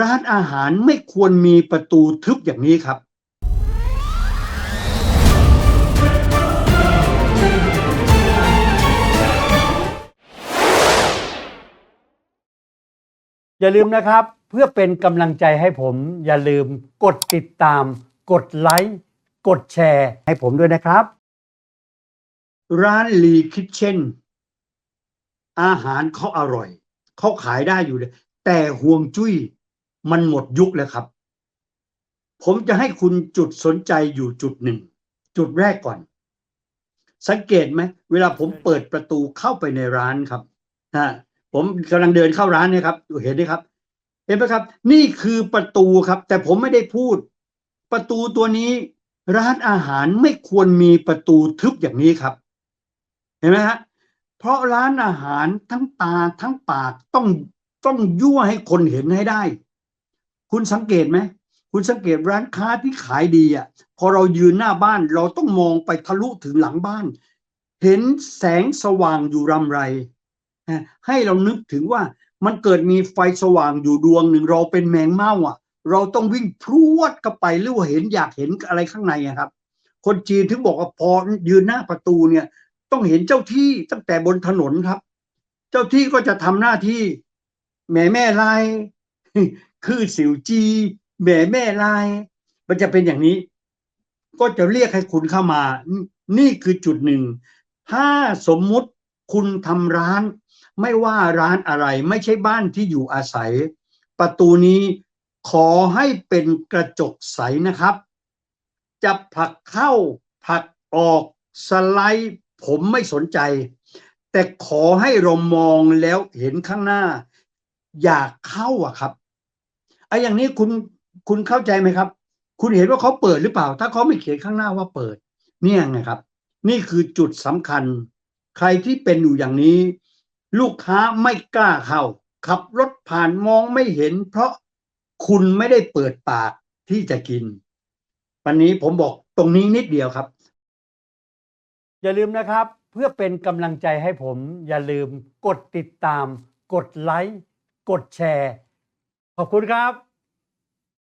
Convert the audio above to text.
ร้านอาหารไม่ควรมีประตูทึบอย่างนี้ครับ อย่าลืมนะครับ เพื่อเป็นกำลังใจให้ผม อย่าลืมกดติดตาม กดไลค์ กดแชร์ ให้ผมด้วยนะครับ ร้านลีคิทเช่นอาหารเขาอร่อย เขาขายได้อยู่เลยแต่ห่วงจุ้ย มันหมดยุคแล้วครับ ผมจะให้คุณจุดสนใจอยู่จุดหนึ่ง จุดแรกก่อน สังเกตไหมเวลาผมเปิดประตูเข้าไปในร้านครับนะผมกำลังเดินเข้าร้านเนี่ยครับเห็นไหมครับ เห็นไหมครับ นี่คือประตูครับ แต่ผมไม่ได้พูด ประตูตัวนี้ ร้านอาหารไม่ควรมีประตูทึบอย่างนี้ครับ เห็นไหมฮะเพราะร้านอาหารทั้งตาทั้งปากต้องต้องยั่วให้คนเห็นให้ได้ คุณสังเกตไหมคุณสังเกตร้านค้าที่ขายดีอะพอเรายืนหน้าบ้านเราต้องมองไปทะลุถึงหลังบ้าน เห็นแสงสว่างอยู่รำไร ให้เรานึกถึงว่ามันเกิดมีไฟสว่างอยู่ดวงหนึ่งเราเป็นแมงเม่าอะ เราต้องวิ่งพรวดเข้าไปหรือว่าเห็นอยากเห็นอะไรข้างในอะครับ คนจีนถึงบอกว่าพอยืนหน้าประตูเนี่ย ต้องเห็นเจ้าที่ตั้งแต่บนถนนครับ เจ้าที่ก็จะทำหน้าที่แม่แม่ลาย คือสิวจีแม่แม่ลาย มันจะเป็นอย่างนี้ ก็จะเรียกให้คุณเข้ามา นี่คือจุดหนึ่ง ถ้าสมมุติคุณทำร้าน ไม่ว่าร้านอะไร ไม่ใช่บ้านที่อยู่อาศัย ประตูนี้ขอให้เป็นกระจกใสนะครับ จะผลักเข้าผลักออกสไลด์ผมไม่สนใจ แต่ขอให้เรามองแล้วเห็นข้างหน้า อยากเข้าอะครับ อ้อย่างนี้คุณคุณเข้าใจไหมครับ คุณเห็นว่าเขาเปิดหรือเปล่า ถ้าเขาไม่เขียนข้างหน้าว่าเปิด เนี่ยไงครับ นี่คือจุดสำคัญ ใครที่เป็นอยู่อย่างนี้ ลูกค้าไม่กล้าเข้า ขับรถผ่านมองไม่เห็น เพราะคุณไม่ได้เปิดปากที่จะกิน วันนี้ผมบอกตรงนี้นิดเดียวครับ อย่าลืมนะครับ เพื่อเป็นกำลังใจให้ผม อย่าลืมกดติดตาม กดไลค์กดแชร์ ขอบคุณครับ